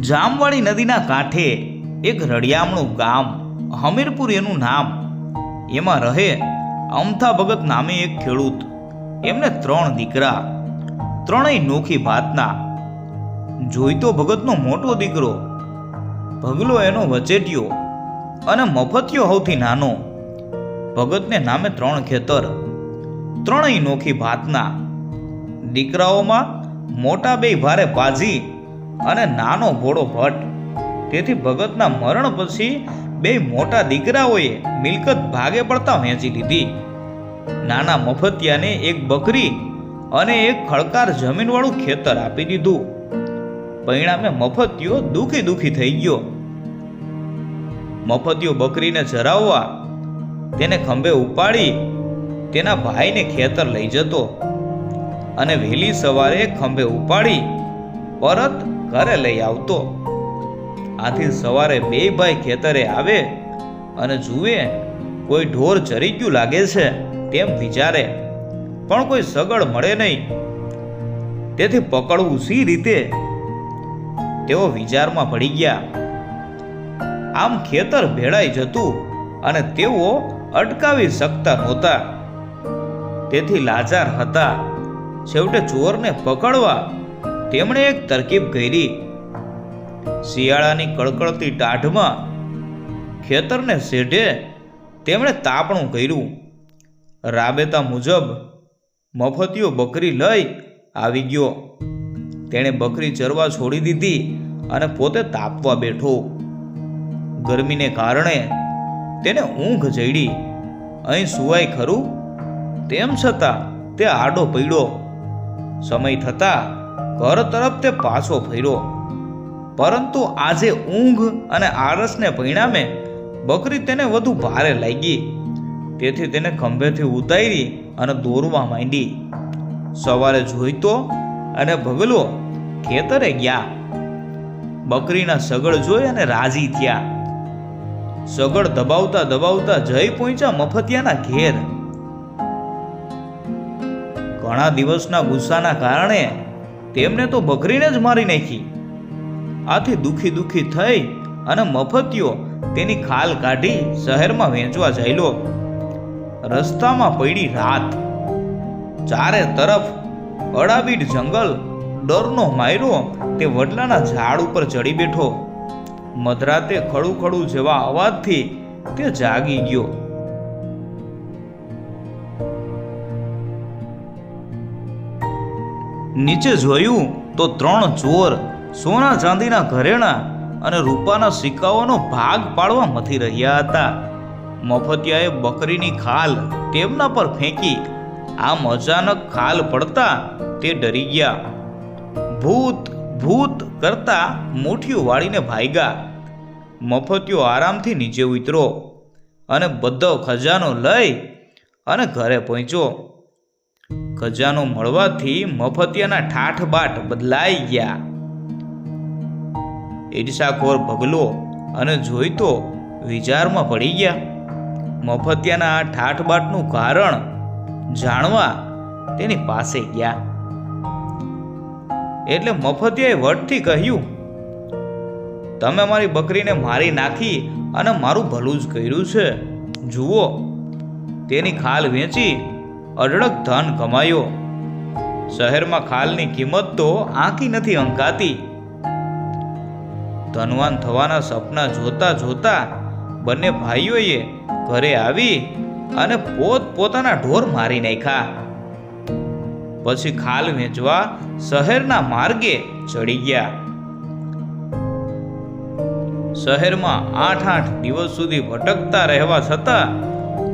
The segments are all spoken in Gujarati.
જામવાળી નદીના કાંઠે એક રળિયામણું ગામ, હમીરપુર એનું નામ. એમાં રહે અમથા ભગત નામે એક ખેડૂત. એમને ત્રણ દીકરા, ત્રણેય નોખી ભાતના. જોઈતો ભગતનો મોટો દીકરો, ભગલો એનો વચેટિયો અને મફતિયો સૌથી નાનો. ભગતને નામે ત્રણ ખેતર, ત્રણેય નોખી ભાતના. દીકરાઓમાં મોટા બે ભારે પાજી અને નાનો ભોળો ભટ્ટ. તેથી ભગતના મરણ પછી બે મોટા દીકરાઓએ મિલકત ભાગે પડતા વહેંચી લીધી. નાના મફતિયાને એક બકરી અને એક ખડકાર જમીનવાળું ખેતર આપી દીધું. પરિણામે મફતિયો દુખી દુખી થઈ ગયો. મફતિયો બકરીને ચરાવવા તેને ખંભે ઉપાડી, તેના ભાઈને ખેતર લઈ જતો અને વહેલી સવારે ખંભે ઉપાડી, પરત ઘરે લઈ આવતો. આથી સવારે બે ભાઈ ખેતરે આવે અને જુએ કોઈ ઢોર ચરી ગયું લાગે છે તેમ વિચારે. પણ કોઈ સગડ મળે નહીં. તેથી પકડવું સી રીતે? તેઓ વિચારમાં પડી ગયા. આમ ખેતર ભેળાઈ જતું અને તેઓ અટકાવી શકતા નહોતા. તેથી લાચાર હતા. છેવટે ચોરને પકડવા તેમણે એક તરકીબ કરી. શિયાળાની કડકડતી ટાઢમાં ખેતરને શેઢે તેમણે તાપણું કર્યું. રાબેતા મુજબ મફતિયો બકરી લઈ આવી ગયો. તેણે બકરી ચરવા છોડી દીધી અને પોતે તાપવા બેઠો. ગરમીને કારણે તેને ઊંઘ ચડી અહીં સુવાય ખરું તેમ છતાં તે આડો પડ્યો. સમય થતાં ઘર તરફ તે પાછો ફર્યો. પરંતુ આજે ઊંઘ અને આળસને પરિણામે બકરી તેને વધુ ભારે લાગી. તેથી તેને ખંભેથી ઉતારી અને દોરવા માંડી. સવારે જોઈતો અને ભગલો ખેતરે ગયા. બકરીના સગડ જોઈ અને રાજી થયા. સગડ દબાવતા દબાવતા જઈ પહોંચ્યા મફતિયાના ઘેર. ઘણા દિવસના ગુસ્સાના કારણે તેમને તો બકરીને જ મારી નાખી. આથી દુખી દુખી થઈ અને મફતિયો તેની ખાલ કાઢી શહેરમાં વેચવા જાયલો રસ્તામાં પડી રાત. ચારે તરફ અડાબીડ જંગલ ડરનો માયરો તે વડલાના ઝાડ ઉપર ચડી બેઠો. મધરાતે ખડું ખડું જેવા અવાજથી તે જાગી ગયો. નીચે જોયું તો ત્રણ ચોર સોના ચાંદીના ઘરેણા અને રૂપાના સિક્કાઓનો ભાગ પાડવા મથી રહ્યા હતા. મફતિયાએ બકરીની ખાલ તેમના પર ફેંકી આમ અચાનક ખાલ પડતા તે ડરી ગયા. ભૂત ભૂત કરતા મુઠ્ઠીઓ વાળીને ભાગ્યા મફતિયો આરામથી નીચે ઉતરો અને બધો ખજાનો લઈ અને ઘરે પહોંચ્યો. ખજાનો મળવાથી મફતિયાના ઠાઠ બાટ બદલાઈ ગયા. ઈર્ષાખોર ભગલો અને જોઈ તો વિચારમાં પડી ગયા. મફતિયાના આ ઠાઠબાટનું કારણ જાણવા તેની પાસે ગયા. એટલે મફતિયાએ વટથી કહ્યું, તમે મારી બકરીને મારી નાખી અને મારું ભલું જ કર્યું છે. જુઓ, તેની ખાલ વેચી અઢળક ધન કમાયો. શહેરમાં ખાલની કિંમત તો આંકી નથી અંકાતી. ધનવાન થવાના સપના જોતા જોતા બંને ભાઈઓએ ઘરે આવી અને પોત પોતાના ઢોર મારી નાખ્યા. પછી ખાલ વેચવા શહેરના માર્ગે ચડી ગયા. શહેરમાં આઠ આઠ દિવસ સુધી ભટકતા રહેવા છતાં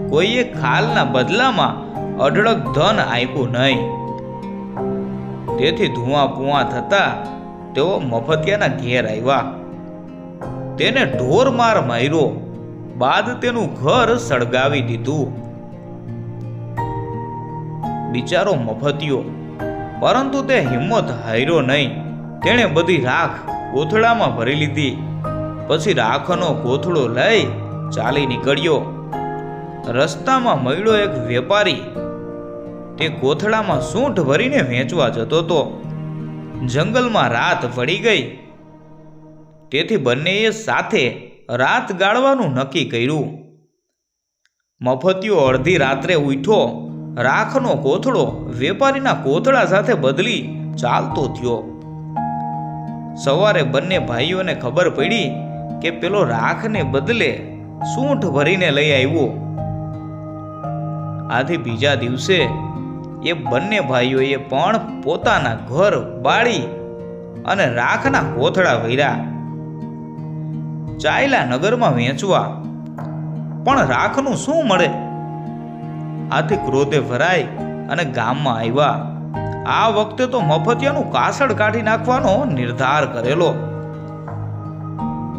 કોઈએ ખાલના બદલામાં અઢળક ધન આપ્યું નહીં. તેથી ધુઆ પુઆ થતા તેઓ મફતિયાના ઘેર આવ્યા. તેને ઢોર માર માર્યો, બાદ તેનું ઘર સળગાવી દીધું. બિચારો મફતિયો, પરંતુ તે હિંમત હાર્યો નહીં. તેણે બધી રાખ કોથળામાં ભરી લીધી. પછી રાખનો કોથળો લઈ ચાલી નીકળ્યો. રસ્તામાં મળ્યો એક વેપારી. તે કોથળામાં સૂંઠ ભરીને વેચવા જતો હતો. જંગલમાં રાત પડી ગઈ. તેથી બંનેએ સાથે રાત ગાળવાનું નક્કી કર્યું. મફતિયો અડધી રાત્રે ઉઠ્યો રાખનો કોથળો વેપારીના કોથળા સાથે બદલી ચાલતો થયો. સવારે બંને ભાઈઓને ખબર પડી કે પેલો રાખને બદલે સૂંઠ ભરીને લઈ આવ્યો. આથી બીજા દિવસે એ બંને ભાઈઓએ પણ પોતાના ઘર, બાળી અને રાખના કોથળા ભર્યા. ચાયલા નગરમાં વેચવા. પણ રાખનું શું મળે? આથી ક્રોધે ભરાઈ અને ગામમાં આવ્યા. આ વખતે તો મફતિયાનું કાસળ કાઢી નાખવાનો નિર્ધાર કરેલો.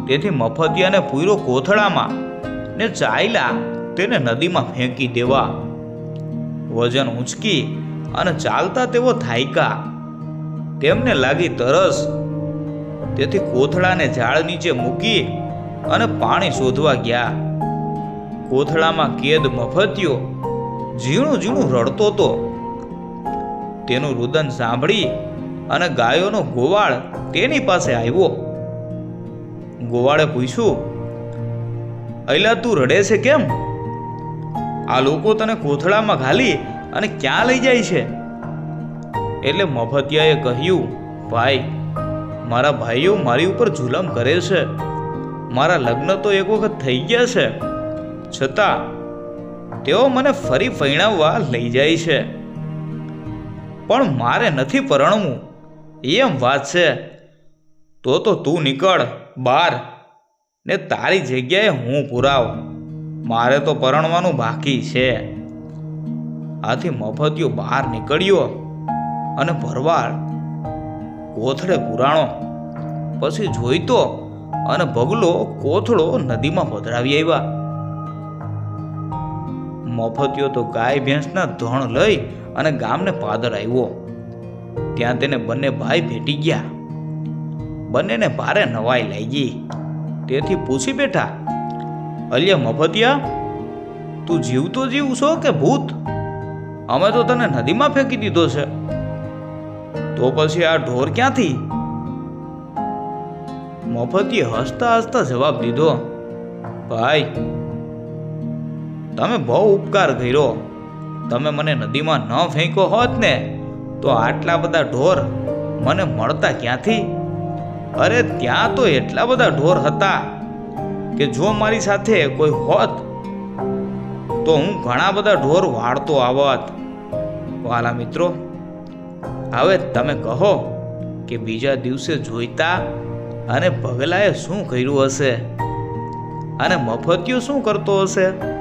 તેથી મફતિયાને પૂરો કોથળામાં ને ચાયલા તેને નદીમાં ફેંકી દેવા. વજન ઊંચકી અને ચાલતા તેઓ થાયકા. તેમને લાગી તરસ. તેથી કોથળાને ઝાડ નીચે મૂકી અને પાણી શોધવા ગયા. કોથળામાં કેદ મફતિયો ઝીણું ઝીણું રડતો તો તેનું રુદન સાંભળી અને ગાયોનો ગોવાળ તેની પાસે આવ્યો. ગોવાળે પૂછ્યું અહીલા તું રડે છે કેમ? આ લોકો તને કોથળામાં ઘાલી અને ક્યાં લઈ જાય છે? એટલે મફતિયાએ કહ્યું, ભાઈ, મારા ભાઈઓ મારી ઉપર જુલમ કરે છે. મારા લગ્ન તો એક વખત થઈ ગયા છે. છતાં, તેઓ મને ફરી ફૈણાવવા લઈ જાય છે. પણ મારે નથી પરણવું. એમ વાત છે. તો તો તું નીકળ બહાર ને તારી જગ્યાએ હું પુરાવ. મારે તો પરણવાનું બાકી છે. આથી મફતિયો બહાર નીકળ્યો અને ભરવાડ કોથળે પુરાણો, પછી જોઈતો અને ભગલો કોથળો નદીમાં પધરાવી આવ્યા. મફતિયો તો ગાય, ભેંસના ધણ લઈ અને ગામને પાદર આવ્યો. ત્યાં તેને બંને ભાઈ ભેટી ગયા. બંનેને ભારે નવાઈ લાગી. તેથી પૂછી બેઠા અલ્યા મફતિયા, તું જીવતો જીવ છો કે ભૂત? અમે તો તને નદીમાં ફેંકી દીધો છે. તો પછી આ ઢોર ક્યાંથી? મફતીએ હસતા હસતા જવાબ દીધો, ભાઈ, તમે બહુ ઉપકાર કર્યો. તમે મને નદીમાં ન ફેંકો હોત ને, તો આટલા બધા ઢોર મને મળતા ક્યાંથી? અરે ત્યાં તો એટલા બધા ઢોર હતા કે જો મારી સાથે કોઈ હોત, તો હું ઘણા બધા ઢોર વાળતો આવત. વાલા મિત્રો, હવે તમે કહો કે બીજા દિવસે જોઈતા અને પગલાએ શું કર્યું હશે? અને મફતિયો શું કરતો હશે?